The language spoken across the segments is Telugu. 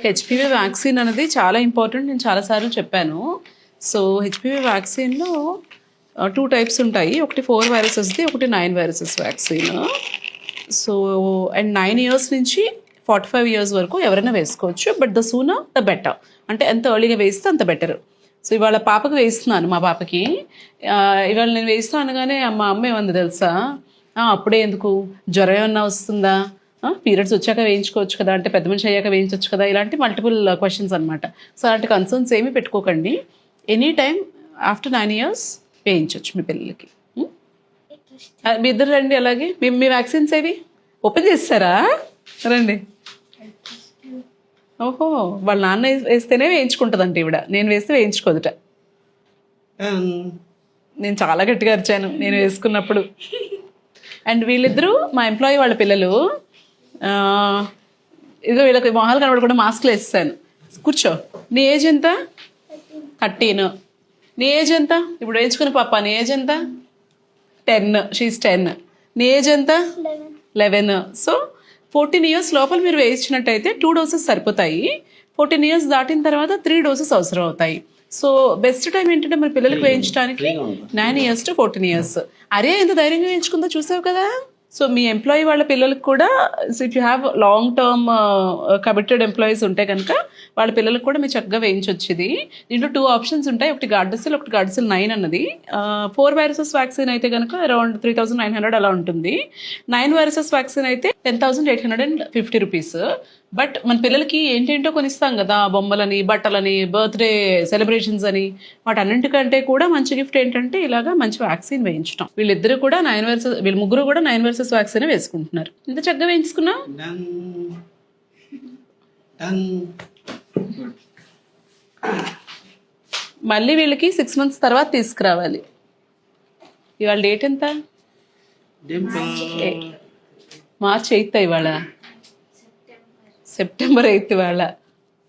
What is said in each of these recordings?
హెచ్పివి వ్యాక్సిన్ అనేది చాలా ఇంపార్టెంట్ నేను చాలాసార్లు చెప్పాను. సో హెచ్పివి వ్యాక్సిన్లో టూ టైప్స్ ఉంటాయి. ఒకటి ఫోర్ వైరసెస్ది ఒకటి nine viruses vaccine so and nine years నుంచి ఫార్టీ ఫైవ్ ఇయర్స్ వరకు ఎవరైనా వేసుకోవచ్చు. But the sooner the better అంటే ఎంత ఎర్లీగా వేస్తే అంత బెటర్ సో ఇవాళ పాపకి వేస్తున్నాను మా పాపకి. Uh, ఇవాళ నేను వేస్తున్నాను అనగానే మా అమ్మ ఏమంది తెలుసా? అప్పుడే ఎందుకు? జ్వరం ఏమన్నా వస్తుందా? పీరియడ్స్ వచ్చాక వేయించుకోవచ్చు కదా అంటే పెద్ద మనిషి అయ్యాక వేయించవచ్చు కదా ఇలాంటి మల్టిపుల్ క్వశ్చన్స్ అనమాట సో అలాంటి కన్సర్న్స్ ఏమీ పెట్టుకోకండి. Any time after nine years వేయించవచ్చు మీ పిల్లలకి. ఉం? ఆ, మీ ఇద్దరు రండి అలాగే. మీ మీ వ్యాక్సిన్స్ ఏవి? ఓపెన్ చేస్తారా? రండి. ఓహో వాళ్ళ నాన్న వేస్- వేస్తేనే వేయించుకుంటుందంట ఈవిడ. నేను వేస్తే వేయించుకోదుట. నేను చాలా గట్టిగా అరిచాను. నేను వేసుకున్నప్పుడు. అండ్ వీళ్ళిద్దరూ మా ఎంప్లాయీ వాళ్ళ పిల్లలు ఆ, ఇదిగో వీళ్ళకి మొహాలు కనబడకుండా మాస్క్లు వేస్తాను కూర్చో. నీ ఏజ్ ఎంత? థర్టీన్ నీ ఏజ్ ఎంత? ఇప్పుడు వేయించుకుని పాప నీ ఏజ్ ఎంత? టెన్ షీస్ టెన్ నీ ఏజ్ ఎంత? లెవెన్ సో ఫోర్టీన్ ఇయర్స్ లోపల మీరు వేయించినట్టయితే టూ డోసెస్ సరిపోతాయి. ఫోర్టీన్ ఇయర్స్ దాటిన తర్వాత త్రీ డోసెస్ అవసరం అవుతాయి. సో బెస్ట్ టైం ఏంటంటే మన పిల్లలకు వేయించడానికి nine years to fourteen years అరే ఎంత ధైర్యంగా వేయించుకుందో చూసావు కదా? సో మీ ఎంప్లాయీ వాళ్ళ పిల్లలకు కూడా if you have long term committed employees ఉంటే కనుక వాళ్ళ పిల్లలకు కూడా మీరు చక్కగా వేయించవచ్చు ఇది దీంట్లో టూ ఆప్షన్స్ ఉంటాయి. ఒకటి గార్డసిల్ ఒకటి గార్డసిల్ నైన్ అన్నది. ఫోర్ వైరసెస్ వ్యాక్సిన్ అయితే కనుక around three thousand nine hundred అలా ఉంటుంది. నైన్ వైరసెస్ వ్యాక్సిన్ అయితే ten thousand eight hundred and fifty rupees but మన పిల్లలకి ఏంటేంటో కొనిస్తాం కదా బొమ్మలని బట్టలని బర్త్డే సెలబ్రేషన్స్ అని. వాటన్నింటికంటే కూడా మంచి గిఫ్ట్ ఏంటంటే ఇలాగా మంచి వ్యాక్సిన్ వేయించడం వీళ్ళిద్దరు కూడా నైన్ వర్సెస్ వీళ్ళ ముగ్గురు కూడా నైన్ వర్సెస్ వ్యాక్సిన్ వేసుకుంటున్నారు ఇంత చక్కగా వేయించుకున్నావు Done. Done. మళ్ళీ వీళ్ళకి సిక్స్ మంత్స్ తర్వాత తీసుకురావాలి ఇవాళ డేట్ ఎంత. మార్చ్ ఎయిత్ ఇవాళ సెప్టెంబర్ ఎయిత్ ఇవాళ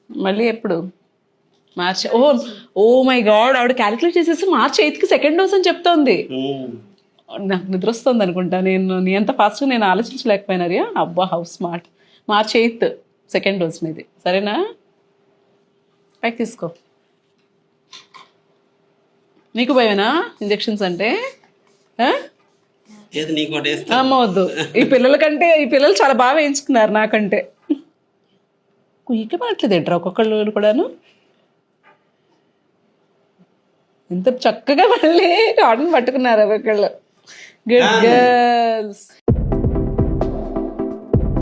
మళ్ళీ ఎప్పుడు March oh oh my God ఆవిడ క్యాలిక్యులేట్ చేసేసి మార్చ్ ఎయిత్కి సెకండ్ డోస్ అని చెప్తోంది. నాకు నిద్ర వస్తుంది అనుకుంటా. నేను నీ అంత ఫాస్ట్గా నేను ఆలోచించలేకపోయినా రియా. అబ్బా how smart March eighth second dose మీది. సరేనా? పైకి తీసుకో. నీకు భయమేనా? ఇంజెక్షన్స్ అంటే? ఆ? ఏది నీకు ఒకటి వేస్తా అమ్మ వద్దు. ఈ పిల్లల కంటే ఈ పిల్లలు చాలా బాగా వేయించుకున్నారు నాకంటే. కుయ్యకే పడట్లేదు ఏంట్రా ఒక్కొక్కళ్ళు కూడాను? ఎంత చక్కగా మళ్ళీ కాటన్ పట్టుకున్నారు ఒక్కొక్కళ్ళు. Good girls